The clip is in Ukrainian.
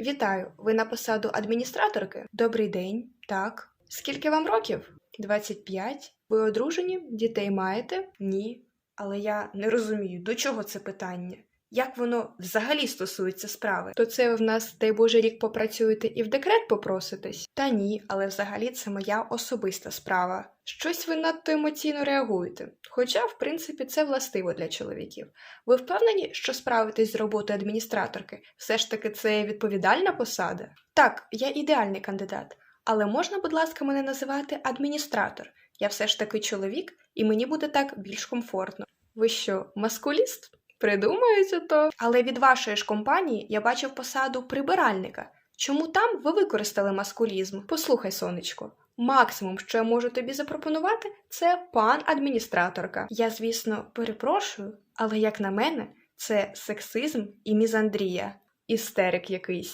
Вітаю, ви на посаду адміністраторки? Добрий день. Так. Скільки вам років? 25. Ви одружені? Дітей маєте? Ні. Але я не розумію, до чого це питання. Як воно взагалі стосується справи? То це ви в нас, дай Боже, рік попрацюєте і в декрет попроситесь? Та ні, але взагалі це моя особиста справа. Щось ви надто емоційно реагуєте. Хоча, в принципі, це властиво для чоловіків. Ви впевнені, що справитесь з роботою адміністраторки? Все ж таки це відповідальна посада? Так, я ідеальний кандидат. Але можна, будь ласка, мене називати адміністратор. Я все ж таки чоловік, і мені буде так більш комфортно. Ви що, маскуліст? Придумаєте то. Але від вашої ж компанії я бачив посаду прибиральника. Чому там ви використали маскулізм? Послухай, сонечко. Максимум, що я можу тобі запропонувати, це пан адміністраторка. Я, звісно, перепрошую, але як на мене, це сексизм і мізандрія, істерик якийсь.